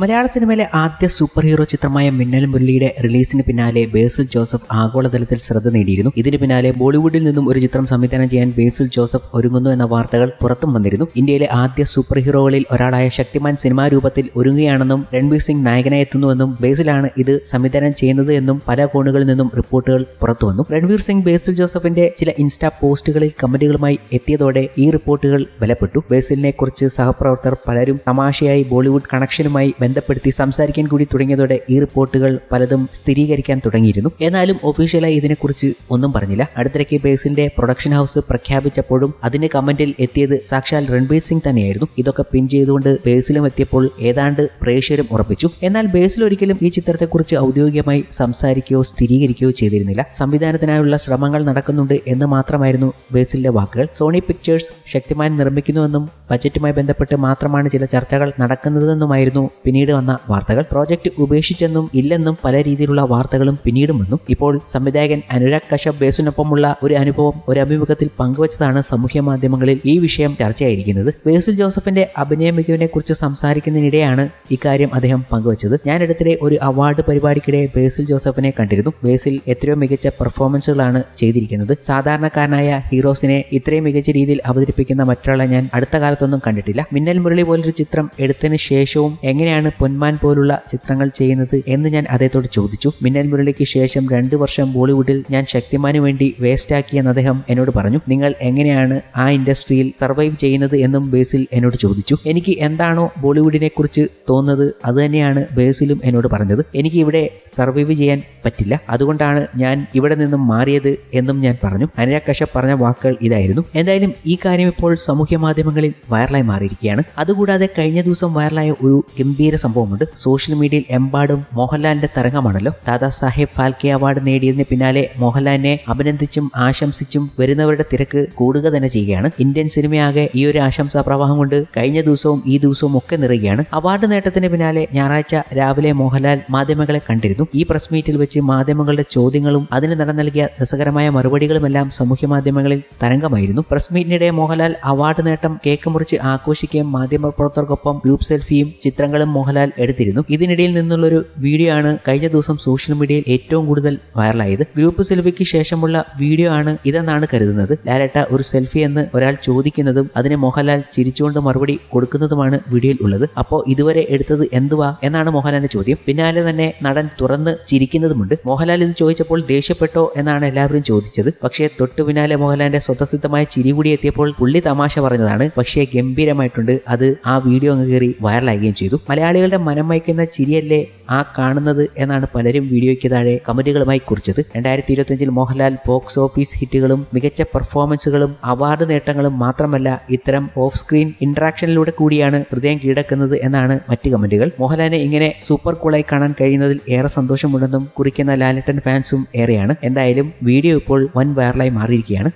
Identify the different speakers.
Speaker 1: മലയാള സിനിമയിലെ ആദ്യ super hero ചിത്രമായ മിന്നൽ മുരളിയുടെ റിലീസിന് പിന്നാലെ ബേസിൽ ജോസഫ് ആഗോളതലത്തിൽ ശ്രദ്ധ നേടിയിരുന്നു. ഇതിന് പിന്നാലെ ബോളിവുഡിൽ നിന്നും ഒരു ചിത്രം സംവിധാനം ചെയ്യാൻ ബേസിൽ ജോസഫ് ഒരുങ്ങുന്നു എന്ന വാർത്തകൾ പുറത്തും വന്നിരുന്നു. ഇന്ത്യയിലെ ആദ്യ സൂപ്പർ ഹീറോകളിൽ ഒരാളായ ശക്തിമാൻ സിനിമാ രൂപത്തിൽ ഒരുങ്ങുകയാണെന്നും രൺവീർ സിംഗ് നായകനായി എത്തുന്നുവെന്നും ബേസിലാണ് ഇത് സംവിധാനം ചെയ്യുന്നത് എന്നും പല കോണുകളിൽ നിന്നും റിപ്പോർട്ടുകൾ പുറത്തു വന്നു. രൺവീർ സിംഗ് ബേസിൽ ജോസഫിന്റെ ചില ഇൻസ്റ്റാ പോസ്റ്റുകളിൽ കമന്റുകളുമായി എത്തിയതോടെ ഈ റിപ്പോർട്ടുകൾ ബലപ്പെട്ടു. ബേസിലിനെ കുറിച്ച് സഹപ്രവർത്തകർ പലരും തമാശയായി ബോളിവുഡ് കണക്ഷനുമായി ബന്ധപ്പെടുത്തി സംസാരിക്കാൻ കൂടി തുടങ്ങിയതോടെ ഈ റിപ്പോർട്ടുകൾ പലതും സ്ഥിരീകരിക്കാൻ തുടങ്ങിയിരുന്നു. എന്നാലും ഒഫീഷ്യലായി ഇതിനെക്കുറിച്ച് ഒന്നും പറഞ്ഞില്ല. അടുത്തിടയ്ക്ക് ബേസിന്റെ പ്രൊഡക്ഷൻ ഹൗസ് പ്രഖ്യാപിച്ചപ്പോഴും അതിന്റെ കമന്റിൽ എത്തിയത് സാക്ഷാൽ രൺബീർ സിംഗ് തന്നെയായിരുന്നു. ഇതൊക്കെ പിൻ ചെയ്തുകൊണ്ട് ബേസിലും എത്തിയപ്പോൾ ഏതാണ്ട് പ്രേക്ഷകരും ഉറപ്പിച്ചു. എന്നാൽ ബേസിൽ ഒരിക്കലും ഈ ചിത്രത്തെക്കുറിച്ച് ഔദ്യോഗികമായി സംസാരിക്കുകയോ സ്ഥിരീകരിക്കുകയോ ചെയ്തിരുന്നില്ല. സംവിധാനത്തിനായുള്ള ശ്രമങ്ങൾ നടക്കുന്നുണ്ട് എന്ന് മാത്രമായിരുന്നു ബേസിലിന്റെ വാക്കുകൾ. സോണി പിക്ചേഴ്സ് ശക്തിമാൻ നിർമ്മിക്കുന്നുവെന്നും ബജറ്റുമായി ബന്ധപ്പെട്ട് മാത്രമാണ് ചില ചർച്ചകൾ നടക്കുന്നതെന്നുമായിരുന്നു പിന്നീട് വന്ന വാർത്തകൾ. പ്രോജക്റ്റ് ഉപേക്ഷിച്ചെന്നും ഇല്ലെന്നും പല രീതിയിലുള്ള വാർത്തകളും പിന്നീടും വന്നു. ഇപ്പോൾ സംവിധായകൻ അനുരാഗ് കശ്യപ് ബേസിനൊപ്പമുള്ള ഒരു അനുഭവം ഒരു അഭിമുഖത്തിൽ പങ്കുവച്ചതാണ് സമൂഹ മാധ്യമങ്ങളിൽ ഈ വിഷയം ചർച്ചയായിരിക്കുന്നത്. ബേസിൽ ജോസഫിന്റെ അഭിനയ മികവിനെ കുറിച്ച് സംസാരിക്കുന്നതിനിടെയാണ് ഇക്കാര്യം അദ്ദേഹം പങ്കുവച്ചത്. ഞാൻ അടുത്തിടെ ഒരു അവാർഡ് പരിപാടിക്കിടെ ബേസിൽ ജോസഫിനെ കണ്ടിരുന്നു. ബേസിൽ എത്രയോ മികച്ച പെർഫോമൻസുകളാണ് ചെയ്തിരിക്കുന്നത്. സാധാരണക്കാരനായ ഹീറോസിനെ ഇത്രയും മികച്ച രീതിയിൽ അവതരിപ്പിക്കുന്ന മറ്റൊരാളെ ഞാൻ അടുത്ത കാലത്തൊന്നും കണ്ടിട്ടില്ല. മിന്നൽ മുരളി പോലൊരു ചിത്രം എടുത്തതിന് ശേഷവും എങ്ങനെയാണ് പൊന്മാൻ പോലുള്ള ചിത്രങ്ങൾ ചെയ്യുന്നത് എന്ന് ഞാൻ അദ്ദേഹത്തോട് ചോദിച്ചു. മിന്നൽ മുരളിക്ക് ശേഷം രണ്ടു വർഷം ബോളിവുഡിൽ ഞാൻ ശക്തിമാന് വേണ്ടി വേസ്റ്റ് ആക്കിയെന്ന് അദ്ദേഹം എന്നോട് പറഞ്ഞു. നിങ്ങൾ എങ്ങനെയാണ് ആ ഇൻഡസ്ട്രിയിൽ സർവൈവ് ചെയ്യുന്നത് എന്നും ബേസിൽ എന്നോട് ചോദിച്ചു. എനിക്ക് എന്താണോ ബോളിവുഡിനെ കുറിച്ച് തോന്നുന്നത് അത് തന്നെയാണ് ബേസിലും എന്നോട് പറഞ്ഞത്. എനിക്ക് ഇവിടെ സർവൈവ് ചെയ്യാൻ പറ്റില്ല. അതുകൊണ്ടാണ് ഞാൻ ഇവിടെ നിന്നും മാറിയത് എന്നും ഞാൻ പറഞ്ഞു. അനുരാഗ് കശ്യപ് പറഞ്ഞ വാക്കുകൾ ഇതായിരുന്നു. എന്തായാലും ഈ കാര്യം ഇപ്പോൾ സാമൂഹ്യ മാധ്യമങ്ങളിൽ വൈറലായി മാറിയിരിക്കുകയാണ്. അതുകൂടാതെ കഴിഞ്ഞ ദിവസം വൈറലായ ഒരു ഗംഭീര സംഭവമുണ്ട്. സോഷ്യൽ മീഡിയയിൽ എമ്പാടും മോഹൻലാലിന്റെ തരംഗമാണല്ലോ. ദാദാ സാഹേബ് ഫാൽക്കെ അവാർഡ് നേടിയതിന് പിന്നാലെ മോഹൻലാലിനെ അഭിനന്ദിച്ചും ആശംസിച്ചും വരുന്നവരുടെ തിരക്ക് കൂടുക തന്നെ ചെയ്യുകയാണ്. ഇന്ത്യൻ സിനിമയാകെ ഈ ഒരു ആശംസാ പ്രവാഹം കൊണ്ട് കഴിഞ്ഞ ദിവസവും ഈ ദിവസവും ഒക്കെ നിറയുകയാണ്. അവാർഡ് നേട്ടത്തിന് പിന്നാലെ ഞായറാഴ്ച രാവിലെ മോഹൻലാൽ മാധ്യമങ്ങളെ കണ്ടിരുന്നു. ഈ പ്രസ് മീറ്റിൽ വെച്ച് മാധ്യമങ്ങളുടെ ചോദ്യങ്ങളും അതിന് നട നൽകിയ രസകരമായ മറുപടികളുമെല്ലാം സമൂഹ മാധ്യമങ്ങളിൽ തരംഗമായിരുന്നു. പ്രസ് മീറ്റിനിടെ മോഹൻലാൽ അവാർഡ് നേട്ടം കേക്ക് മുറിച്ച് ആഘോഷിക്കുകയും മാധ്യമപ്രവർത്തകർക്കൊപ്പം ഗ്രൂപ്പ് സെൽഫിയും ചിത്രങ്ങളും മോഹൻലാൽ എടുത്തിരുന്നു. ഇതിനിടയിൽ നിന്നുള്ളൊരു വീഡിയോ ആണ് കഴിഞ്ഞ ദിവസം സോഷ്യൽ മീഡിയയിൽ ഏറ്റവും കൂടുതൽ വൈറലായത് ഗ്രൂപ്പ് സെൽഫിക്ക് ശേഷമുള്ള വീഡിയോ ആണ് ഇതെന്നാണ് കരുതുന്നത്. ലാലേട്ട ഒരു സെൽഫി എന്ന് ഒരാൾ ചോദിക്കുന്നതും അതിനെ മോഹൻലാൽ ചിരിച്ചുകൊണ്ട് മറുപടി കൊടുക്കുന്നതുമാണ് വീഡിയോയിൽ ഉള്ളത്. അപ്പോൾ ഇതുവരെ എടുത്തത് എന്തുവാ എന്നാണ് മോഹൻലാലിന്റെ ചോദ്യം. പിന്നാലെ തന്നെ നടൻ തുറന്ന് ചിരിക്കുന്നതുമുണ്ട്. മോഹൻലാൽ ഇത് ചോദിച്ചപ്പോൾ ദേഷ്യപ്പെട്ടോ എന്നാണ് എല്ലാവരും ചോദിച്ചത്. പക്ഷേ തൊട്ടു പിന്നാലെ മോഹൻലാലിന്റെ സ്വതസിദ്ധമായ ചിരി കൂടി എത്തിയപ്പോൾ പുള്ളി തമാശ പറഞ്ഞതാണ്. പക്ഷേ ഗംഭീരമായിട്ടുണ്ട്. അത് ആ വീഡിയോ അങ്ങ് കയറി വൈറലാകുകയും ചെയ്തു. മലയാളികളുടെ മനം മയക്കുന്ന ചിരിയല്ലേ ആ കാണുന്നത് എന്നാണ് പലരും വീഡിയോയ്ക്ക് താഴെ കമന്റുകളുമായി കുറിച്ചത്. രണ്ടായിരത്തി ഇരുപത്തിയഞ്ചിൽ മോഹൻലാൽ ബോക്സ് ഓഫീസ് ഹിറ്റുകളും മികച്ച പെർഫോമൻസുകളും അവാർഡ് നേട്ടങ്ങളും മാത്രമല്ല ഇത്തരം ഓഫ് സ്ക്രീൻ ഇന്ററാക്ഷനിലൂടെ കൂടിയാണ് ഹൃദയം കീഴടക്കുന്നത് എന്നാണ് മറ്റ് കമന്റുകൾ. മോഹൻലാലിനെ ഇങ്ങനെ സൂപ്പർ കൂളായി കാണാൻ കഴിയുന്നതിൽ ഏറെ സന്തോഷമുണ്ടെന്നും കുറിക്കുന്ന ലാലട്ടൻ ഫാൻസും ഏറെയാണ്. എന്തായാലും വീഡിയോ ഇപ്പോൾ വൻ വൈറലായി മാറിയിരിക്കുകയാണ്.